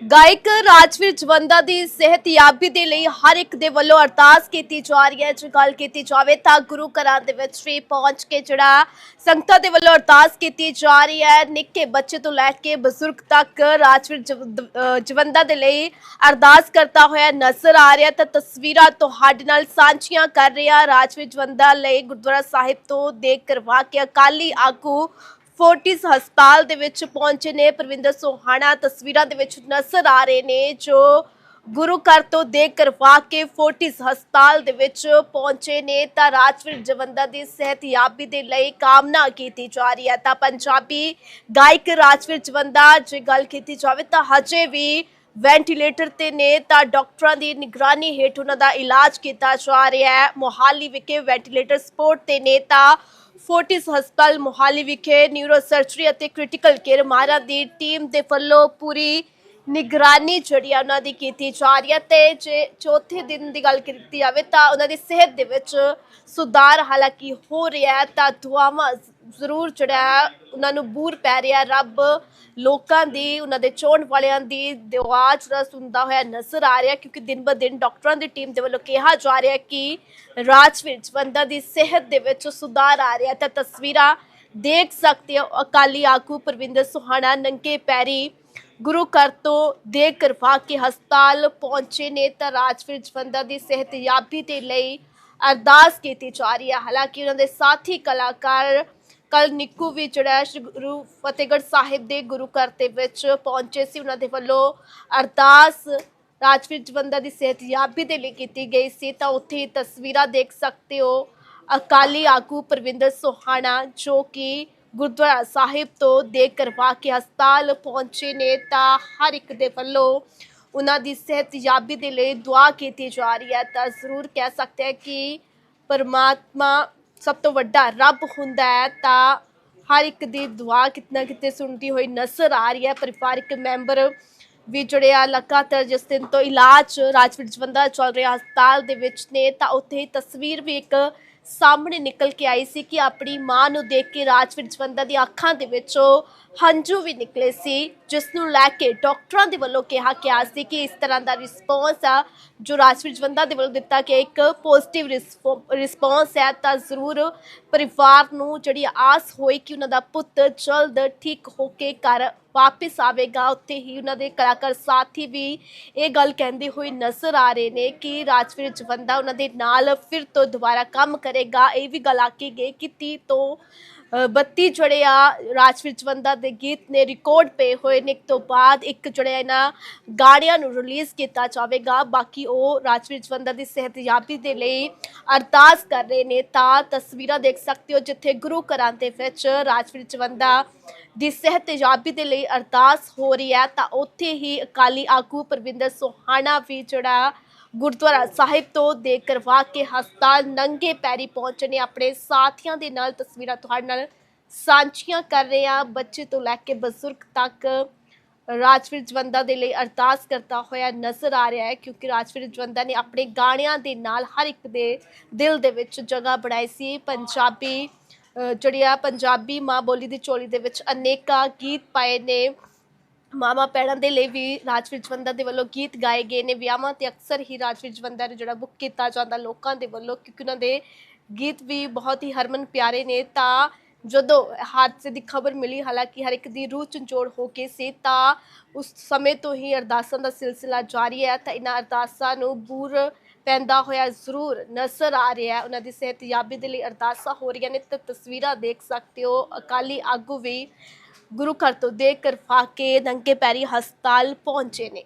ਗਾਇਕ ਰਾਜਵੀਰ ਜਵੰਦਾ ਦੀ ਸਿਹਤਯਾਬੀ ਦੇ ਲਈ ਹਰ ਇੱਕ ਦੇ ਵੱਲੋਂ ਅਰਦਾਸ ਕੀਤੀ ਜਾ ਰਹੀ ਹੈ। ਜੇ ਗੱਲ ਕੀਤੀ ਜਾਵੇ ਤਾਂ ਗੁਰੂ ਘਰਾਂ ਦੇ ਵਿੱਚ ਵੀ ਪਹੁੰਚ ਕੇ ਜਿਹੜਾ ਸੰਗਤਾਂ ਦੇ ਵੱਲੋਂ ਅਰਦਾਸ ਕੀਤੀ ਜਾ ਰਹੀ ਹੈ। ਨਿੱਕੇ ਬੱਚੇ ਤੋਂ ਲੈ ਕੇ ਬਜ਼ੁਰਗ ਤੱਕ ਰਾਜਵੀਰ ਜਵ- ਦ- ਜਵੰਦਾ ਦੇ ਲਈ ਅਰਦਾਸ ਕਰਦਾ ਹੋਇਆ ਨਜ਼ਰ ਆ ਰਿਹਾ ਤਾਂ ਤਸਵੀਰਾਂ ਤੁਹਾਡੇ ਨਾਲ ਸਾਂਝੀਆਂ ਕਰ ਰਿਹਾ ਰਾਜਵੀਰ ਜਵੰਦਾ ਲਈ ਗੁਰਦੁਆਰਾ ਸਾਹਿਬ ਤੋਂ ਦੇਖ ਕਰਵਾ ਕੇ ਅਕਾਲੀ ਆਗੂ ਫੋਰਟਿਸ ਹਸਪਤਾਲ ਦੇ ਵਿੱਚ ਪਹੁੰਚੇ ਨੇ। ਪ੍ਰਵਿੰਦਰ ਸੋਹਾਣਾ ਤਸਵੀਰਾਂ ਦੇ ਵਿੱਚ ਨਜ਼ਰ ਆ ਰਹੇ ਨੇ, ਜੋ ਗੁਰੂ ਘਰ ਤੋਂ ਦੇ ਕਰਵਾ ਕੇ ਫੋਰਟਿਸ ਹਸਪਤਾਲ ਦੇ ਵਿੱਚ ਪਹੁੰਚੇ ਨੇ। ਤਾਂ ਰਾਜਵੀਰ ਜਵੰਦਾ ਦੀ ਸਿਹਤਯਾਬੀ ਦੇ ਲਈ ਕਾਮਨਾ ਕੀਤੀ ਜਾ ਰਹੀ ਹੈ। ਤਾਂ ਪੰਜਾਬੀ ਗਾਇਕ ਰਾਜਵੀਰ ਜਵੰਦਾ, ਜੇ ਗੱਲ ਕੀਤੀ ਜਾਵੇ ਤਾਂ ਹਜੇ ਵੀ ਵੈਂਟੀਲੇਟਰ ਤੇ ਨੇ। ਤਾਂ ਡਾਕਟਰਾਂ ਦੀ ਨਿਗਰਾਨੀ ਹੇਠ ਉਹਨਾਂ ਦਾ ਇਲਾਜ ਕੀਤਾ ਜਾ ਰਿਹਾ ਹੈ। ਮੋਹਾਲੀ ਵਿਖੇ ਵੈਂਟੀਲੇਟਰ ਸਪੋਰਟ ਤੇ ਨੇ। ਤਾਂ ਫੋਰਟਿਸ ਹਸਪਤਾਲ ਮੋਹਾਲੀ ਵਿਖੇ ਨਿਊਰੋ ਸਰਜਰੀ ਅਤੇ ਕ੍ਰਿਟੀਕਲ ਕੇਅਰ ਮਾਹਰਾਂ ਦੀ ਟੀਮ ਦੇ ਵੱਲੋਂ ਪੂਰੀ ਨਿਗਰਾਨੀ ਜਿਹੜੀ ਆ ਉਹਨਾਂ ਦੀ ਕੀਤੀ ਜਾ ਰਹੀ ਹੈ ਤੇ ਜੇ ਚੌਥੇ ਦਿਨ ਦੀ ਗੱਲ ਕੀਤੀ ਜਾਵੇ ਤਾਂ ਉਹਨਾਂ ਦੀ ਸਿਹਤ ਦੇ ਵਿੱਚ ਸੁਧਾਰ ਹਾਲਾਂਕਿ ਹੋ ਰਿਹਾ ਹੈ, ਤਾਂ ਦੁਆਵਾਂ ਜ਼ਰੂਰ ਜਿਹੜਾ ਉਹਨਾਂ ਨੂੰ ਬੂਰ ਪੈ ਰਿਹਾ ਰੱਬ ਲੋਕਾਂ ਦੀ, ਉਹਨਾਂ ਦੇ ਚੋਣ ਵਾਲਿਆਂ ਦੀ ਦੁਆ ਜਿਹੜਾ ਸੁਣਦਾ ਹੋਇਆ ਨਜ਼ਰ ਆ ਰਿਹਾ ਕਿਉਂਕਿ ਦਿਨ ਬ ਦਿਨ ਡਾਕਟਰਾਂ ਦੀ ਟੀਮ ਦੇ ਵੱਲੋਂ ਕਿਹਾ ਜਾ ਰਿਹਾ ਕਿ ਰਾਜ ਵਿੱਚ ਬੰਦਾ ਦੀ ਸਿਹਤ ਦੇ ਵਿੱਚ ਸੁਧਾਰ ਆ ਰਿਹਾ ਤਾਂ ਤਸਵੀਰਾਂ ਦੇਖ ਸਕਦੇ ਹੋ। ਅਕਾਲੀ ਆਗੂ ਪਰਵਿੰਦਰ ਸੁਹਾਣਾ, ਨੰਗੇ ਪੈਰੀ ਗੁਰੂ ਘਰ ਤੋਂ ਦੇਖ ਕਰਵਾ ਕੇ ਹਸਪਤਾਲ ਪਹੁੰਚੇ ਨੇ ਤਾਂ ਰਾਜਵੀਰ ਜਵੰਦਾ ਦੀ ਸਿਹਤਯਾਬੀ ਦੇ ਲਈ ਅਰਦਾਸ ਕੀਤੀ ਜਾ ਰਹੀ ਹੈ। ਹਾਲਾਂਕਿ ਉਹਨਾਂ ਦੇ ਸਾਥੀ ਕਲਾਕਾਰ ਕੱਲ ਨਿੱਕੂ ਵੀ ਜਿਹੜਾ ਸ਼੍ਰੀ ਗੁਰੂ ਫਤਿਹਗੜ੍ਹ ਸਾਹਿਬ ਦੇ ਗੁਰੂ ਘਰ ਦੇ ਵਿੱਚ ਪਹੁੰਚੇ ਸੀ। ਉਹਨਾਂ ਦੇ ਵੱਲੋਂ ਅਰਦਾਸ ਰਾਜਵੀਰ ਜਵੰਦਾ ਦੀ ਸਿਹਤਯਾਬੀ ਦੇ ਲਈ ਕੀਤੀ ਗਈ ਸੀ। ਤਾਂ ਉੱਥੇ ਹੀ ਤਸਵੀਰਾਂ ਦੇਖ ਸਕਦੇ ਹੋ। ਅਕਾਲੀ ਆਗੂ ਪਰਵਿੰਦਰ ਸੋਹਾਣਾ ਜੋ ਕਿ ਗੁਰਦੁਆਰਾ ਸਾਹਿਬ ਤੋਂ ਦੇ ਕਰਵਾ ਕੇ ਹਸਪਤਾਲ ਪਹੁੰਚੇ ਨੇ ਤਾਂ ਹਰ ਇੱਕ ਦੇ ਵੱਲੋਂ ਉਹਨਾਂ ਦੀ ਸਿਹਤਯਾਬੀ ਦੇ ਲਈ ਦੁਆ ਕੀਤੀ ਜਾ ਰਹੀ ਹੈ। ਤਾਂ ਜ਼ਰੂਰ ਕਹਿ ਸਕਦੇ ਹਾਂ ਕਿ ਪਰਮਾਤਮਾ ਸਭ ਤੋਂ ਵੱਡਾ ਰੱਬ ਹੁੰਦਾ ਹੈ ਤਾਂ ਹਰ ਇੱਕ ਦੀ ਦੁਆ ਕਿਤਨਾ ਕਿਤੇ ਸੁਣਦੀ ਹੋਈ ਨਜ਼ਰ ਆ ਰਹੀ ਹੈ। ਪਰਿਵਾਰਕ ਮੈਂਬਰ ਵੀ ਜਿਹੜੇ ਆ ਲਗਾਤਾਰ ਜਿਸ ਦਿਨ ਤੋਂ ਇਲਾਜ ਰਾਜਵੀਰ ਜਵੰਦਾ ਚੱਲ ਰਿਹਾ ਹਸਪਤਾਲ ਦੇ ਵਿੱਚ ਨੇ ਤਾਂ ਉੱਥੇ ਹੀ ਤਸਵੀਰ ਵੀ ਇੱਕ ਸਾਹਮਣੇ ਨਿਕਲ ਕੇ ਆਈ ਸੀ ਕਿ ਆਪਣੀ ਮਾਂ ਨੂੰ ਦੇਖ ਕੇ ਰਾਜਵੀਰ ਜਵੰਦਾ ਦੀ ਅੱਖਾਂ ਦੇ ਵਿੱਚੋਂ ਹੰਝੂ ਵੀ ਨਿਕਲੇ ਸੀ। ਜਿਸ ਨੂੰ ਲੈ ਕੇ ਡਾਕਟਰਾਂ ਦੇ ਵੱਲੋਂ ਕਿਹਾ ਗਿਆ ਸੀ ਕਿ ਇਸ ਤਰ੍ਹਾਂ ਦਾ ਰਿਸਪੌਂਸ ਆ, ਜੋ ਰਾਜਵੀਰ ਜਵੰਦਾ ਦੇ ਵੱਲੋਂ ਦਿੱਤਾ ਗਿਆ, ਇੱਕ ਪੋਜ਼ਿਟਿਵ ਰਿਸਪੌਂਸ ਹੈ, ਤਾਂ ਜ਼ਰੂਰ ਪਰਿਵਾਰ ਨੂੰ ਜਿਹੜੀ ਆਸ ਹੋਈ ਕਿ ਉਹਨਾਂ ਦਾ ਪੁੱਤ ਜਲਦ ਠੀਕ ਹੋ ਕੇ ਘਰ ਵਾਪਸ ਆਵੇਗਾ। ਉੱਥੇ ਹੀ ਉਹਨਾਂ ਦੇ ਕਲਾਕਾਰ ਸਾਥੀ ਵੀ ਇਹ ਗੱਲ ਕਹਿੰਦੇ ਹੋਏ ਨਜ਼ਰ ਆ ਰਹੇ ਨੇ ਕਿ ਰਾਜਵੀਰ ਜਵੰਦਾ ਉਹਨਾਂ ਦੇ ਨਾਲ ਫਿਰ ਤੋਂ ਦੁਬਾਰਾ ਕੰਮ ਕਰੇਗਾ। ਇਹ ਵੀ ਗੱਲ ਆਕੀ ਗਈ ਕਿ 30 ਤੋਂ 32 ਜਿਹੜੇ ਆ ਰਾਜਵੀਰ ਜਵੰਦਾ ਦੇ ਗੀਤ ਨੇ ਰਿਕਾਰਡ ਪਏ ਹੋਏ ਨੇ। ਇੱਕ ਤੋਂ ਬਾਅਦ ਇੱਕ ਜਿਹੜਾ ਇਹਨਾਂ ਗਾਣਿਆਂ ਨੂੰ ਰਿਲੀਜ਼ ਕੀਤਾ ਜਾਵੇਗਾ। ਬਾਕੀ ਉਹ ਰਾਜਵੀਰ ਜਵੰਦਾ ਦੀ ਸਿਹਤਯਾਬੀ ਦੇ ਲਈ ਅਰਦਾਸ ਕਰ ਰਹੇ ਨੇ। ਤਾਂ ਤਸਵੀਰਾਂ ਦੇਖ ਸਕਦੇ ਹੋ ਜਿੱਥੇ ਗੁਰੂ ਘਰਾਂ ਦੇ ਵਿੱਚ ਰਾਜਵੀਰ ਜਵੰਦਾ ਦੀ ਸਿਹਤਯਾਬੀ ਦੇ ਲਈ ਅਰਦਾਸ ਹੋ ਰਹੀ ਹੈ। ਤਾਂ ਉੱਥੇ ਹੀ ਅਕਾਲੀ ਆਗੂ ਪਰਵਿੰਦਰ ਸੋਹਾਣਾ ਵੀ ਜਿਹੜਾ ਗੁਰਦੁਆਰਾ ਸਾਹਿਬ ਤੋਂ ਦੇ ਕਰਵਾ ਕੇ ਹਸਪਤਾਲ ਨੰਗੇ ਪੈਰੀ ਪਹੁੰਚੇ ਨੇ ਆਪਣੇ ਸਾਥੀਆਂ ਦੇ ਨਾਲ ਤਸਵੀਰਾਂ ਤੁਹਾਡੇ ਨਾਲ ਸਾਂਝੀਆਂ ਕਰ ਰਹੇ ਹਾਂ। ਬੱਚੇ ਤੋਂ ਲੈ ਕੇ ਬਜ਼ੁਰਗ ਤੱਕ ਰਾਜਵੀਰ ਜਵੰਦਾ ਦੇ ਲਈ ਅਰਦਾਸ ਕਰਦਾ ਹੋਇਆ ਨਜ਼ਰ ਆ ਰਿਹਾ ਹੈ, ਕਿਉਂਕਿ ਰਾਜਵੀਰ ਜਵੰਦਾ ਨੇ ਆਪਣੇ ਗਾਣਿਆਂ ਦੇ ਨਾਲ ਹਰ ਇੱਕ ਦੇ ਦਿਲ ਦੇ ਵਿੱਚ ਜਗ੍ਹਾ ਬਣਾਈ ਸੀ। ਪੰਜਾਬੀ, ਅਹ, ਜਿਹੜੀ ਆ ਪੰਜਾਬੀ ਮਾਂ ਬੋਲੀ ਦੀ ਝੋਲੀ ਦੇ ਵਿੱਚ ਅਨੇਕਾਂ ਗੀਤ ਪਾਏ ਨੇ। ਮਾਮਾ ਪੈੜਾਂ ਦੇ ਲਈ ਵੀ ਰਾਜ ਜਵੰਦਾ ਦੇ ਵੱਲੋਂ ਗੀਤ ਗਾਏ ਗਏ ਨੇ। ਵਿਆਹਾਂ ਤੇ ਅਕਸਰ ਹੀ ਰਾਜ ਜਵੰਦਾ ਨੂੰ ਜਿਹੜਾ ਬੁੱਕ ਕੀਤਾ ਜਾਂਦਾ ਲੋਕਾਂ ਦੇ ਵੱਲੋਂ ਕਿਉਂਕਿ ਉਹਨਾਂ ਦੇ ਗੀਤ ਵੀ ਬਹੁਤ ਹੀ ਹਰਮਨ ਪਿਆਰੇ ਨੇ। ਤਾਂ ਜਦੋਂ ਹਾਦਸੇ ਦੀ ਖਬਰ ਮਿਲੀ, ਹਾਲਾਂਕਿ ਹਰ ਇੱਕ ਦੀ ਰੂਹ ਝੰਜੋੜ ਹੋ ਕੇ ਸੀ, ਤਾਂ ਉਸ ਸਮੇਂ ਤੋਂ ਹੀ ਅਰਦਾਸਾਂ ਦਾ ਸਿਲਸਿਲਾ ਜਾਰੀ ਹੈ। ਤਾਂ ਇਹਨਾਂ ਅਰਦਾਸਾਂ ਨੂੰ ਬੂਰ ਪੈਂਦਾ ਹੋਇਆ ਜ਼ਰੂਰ ਨਜ਼ਰ ਆ ਰਿਹਾ ਹੈ। ਉਹਨਾਂ ਦੀ ਸਿਹਤਯਾਬੀ ਦੇ ਲਈ ਅਰਦਾਸਾਂ ਹੋ ਰਹੀਆਂ ਨੇ। ਤਾਂ ਤਸਵੀਰਾਂ ਦੇਖ ਸਕਦੇ ਹੋ। ਅਕਾਲੀ ਆਗੂ ਵੀ ਗੁਰੂ ਘਰ ਤੋਂ ਦੇਖ ਕਰਵਾ ਕੇ ਨੰਗੇ ਪੈਰੀ ਹਸਪਤਾਲ ਪਹੁੰਚੇ ਨੇ।